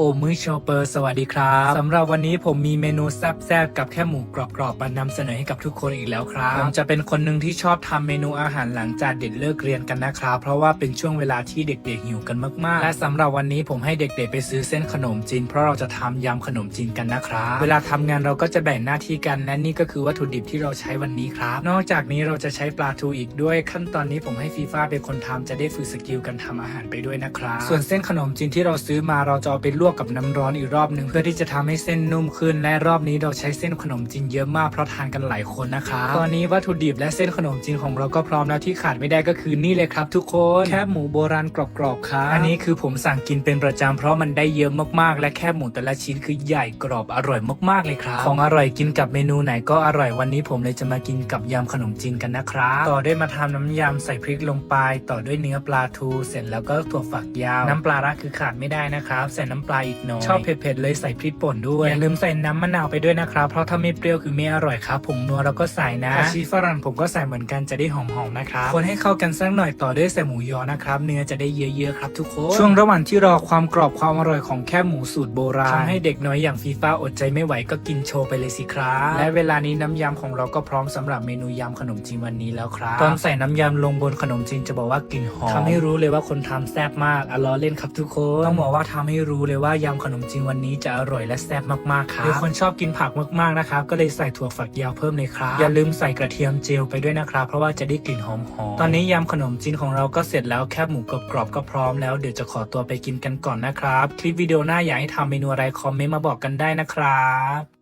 อมือโชเปอร์สวัสดีครับสำหรับวันนี้ผมมีเมนูแซ่บๆกับแค่หมูกรอบๆมานำเสนอให้กับทุกคนอีกแล้วครับผมจะเป็นคนหนึ่งที่ชอบทำเมนูอาหารหลังจากเด็กเลิกเรียนกันนะครับ เพราะว่าเป็นช่วงเวลาที่เด็กๆหิวกันมากๆ และสำหรับวันนี้ผมให้เด็กๆไปซื้อเส้นขนมจีนเพราะเราจะทำยำขนมจีนกันนะครับเวลาทำงานเราก็จะแบ่งหน้าที่กันและนี่ก็คือวัตถุดิบที่เราใช้วันนี้ครับ นอกจากนี้เราจะใช้ปลาทูอีกด้วย ขั้นตอนนี้ผมให้ฟีฟ่าเป็นคนทำจะได้ฝึกสกิลการทำอาหารไปด้วยนะครับส่วนเส้นขนมจีนที่เราซื้อมาเราจะเอาไปลวกกับน้ำร้อนอีกรอบหนึ่งเพื่อที่จะทำให้เส้นนุ่มขึ้น และรอบนี้เราใช้เส้นขนมจีนเยอะมากเพราะทานกันหลายคนนะครับตอนนี้วัตถุดิบและเส้นขนมจีนของเราก็พร้อมแล้วที่ขาดไม่ได้ก็คือนี่เลยครับ ทุกคนแคบหมูโบราณกรอบๆครับอันนี้คือผมสั่งกินเป็นประจำเพราะมันได้เยอะมากๆ และแคบหมูแต่ละชิ้นคือใหญ่กรอบอร่อยมากๆเลยครับของอร่อยกินกับเมนูไหนก็อร่อยวันนี้ผมเลยจะมากินกับยำขนมจีนกันนะครับต่อด้วยมาทำน้ำยำใส่พริกลงไป ต่อด้วยเนื้อปลาทู เสร็จแล้วก็ถั่วฝักยาว น้ำปลาร้าคือขาดไม่ได้นะครับใส่น้ำปลาอีกหน่อยชอบเผ็ดๆเลยใส่พริกป่นด้วยอย่าลืมใส่น้ำมะนาวไปด้วยนะครับ เพราะถ้าไม่เปรี้ยวคือไม่อร่อยครับผงนัวเราก็ใส่นะผักชีฝรั่งผมก็ใส่เหมือนกันจะได้หอมๆนะครับคนให้เข้ากันสักหน่อยต่อด้วยใส่หมูยอนะครับเนื้อจะได้เยอะๆครับทุกคนช่วงระหว่างที่รอความกรอบความอร่อยของแค่หมูสูตรโบราณทำให้เด็กน้อยอย่างฟีฟ้าอดใจไม่ไหวก็กินโชว์ไปเลยสิครับและเวลานี้น้ำยำของเราก็พร้อมสำหรับเมนูยำขนมจีนวันนี้แล้วครับตอนใส่น้ำยำลงบนขนมจีนจะบอกว่ากลิ่นหอมทำให้รู้เลยว่าคนทำแซ่บมากอะล้อเล่นครับทุกคนต้องบอกว่าทำให้รู้เลยว่ายำขนมจีนวันนี้จะอร่อยและแซ่บมากๆครับหรือคนชอบกินผักมากๆนะครับก็เลยใส่ถั่วฝักยาวเพิ่มเลยครับอย่าลืมใส่กระเทียมเจียวไปด้วยนะครับ เพราะว่าจะได้กลิ่นหอมๆตอนนี้ยำขนมจีนของเราก็เสร็จแล้วแคบหมูกรอบๆก็พร้อมแล้วเดี๋ยวจะขอตัวไปกินกันก่อนนะครับ คลิปวิดีโอหน้าอยากให้ทำเมนูอะไรคอมเมนต์มาบอกกันได้นะครับ